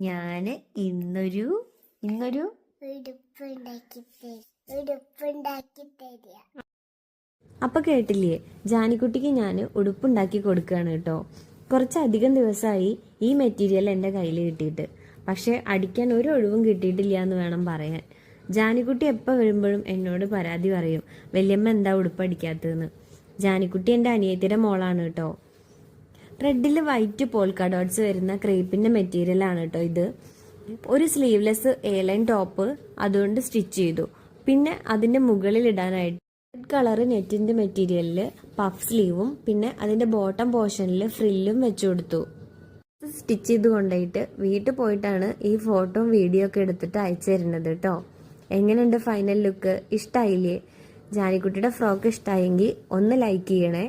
ഞാൻ ഇന്നൊരു ഇന്നൊരു അപ്പൊ കേട്ടില്ലേ ജാനിക്കുട്ടിക്ക് ഞാൻ ഉടുപ്പുണ്ടാക്കി കൊടുക്കുകയാണ് കേട്ടോ. കുറച്ചധികം ദിവസമായി ഈ മെറ്റീരിയൽ എന്റെ കയ്യിൽ കിട്ടിയിട്ട്. പക്ഷെ അടിക്കാൻ ഒരു ഒഴിവും കിട്ടിയിട്ടില്ല എന്ന് വേണം പറയാൻ. ജാനിക്കുട്ടി എപ്പോൾ വരുമ്പോഴും എന്നോട് പരാതി പറയും വല്യമ്മ എന്താ ഉടുപ്പ് അടിക്കാത്തതെന്ന്? ജാനിക്കുട്ടി എന്റെ അനിയത്തിയുടെ മോളാണ് കേട്ടോ. റെഡിൽ വൈറ്റ് പോൾക്ക ഡോട്ട്സ് വരുന്ന ക്രേപ്പിന്റെ മെറ്റീരിയൽ ആണ് കേട്ടോ ഇത്. ഒരു സ്ലീവ്ലെസ് ലൈൻ ടോപ്പ് അതുകൊണ്ട് സ്റ്റിച്ച് ചെയ്തു. പിന്നെ അതിന്റെ മുകളിൽ ഇടാനായിട്ട് റെഡ് കളർ നെറ്റിന്റെ മെറ്റീരിയലിൽ പഫ് സ്ലീവും പിന്നെ അതിന്റെ ബോട്ടം പോർഷനിൽ ഫ്രില്ലും വെച്ചു കൊടുത്തു. സ്റ്റിച്ച് ചെയ്ത് കൊണ്ടുപോയിട്ട് വീട്ടിൽ പോയിട്ടാണ് ഈ ഫോട്ടോയും വീഡിയോ ഒക്കെ എടുത്തിട്ട് അയച്ചു തരുന്നത് കേട്ടോ എങ്ങനെയുണ്ട് ഫൈനൽ ലുക്ക് ഇഷ്ടമായില്ലേ ജാനിക്കുട്ടിയുടെ ഫ്രോക്ക് ഇഷ്ടമായെങ്കിൽ ഒന്ന് ലൈക്ക് ചെയ്യണേ.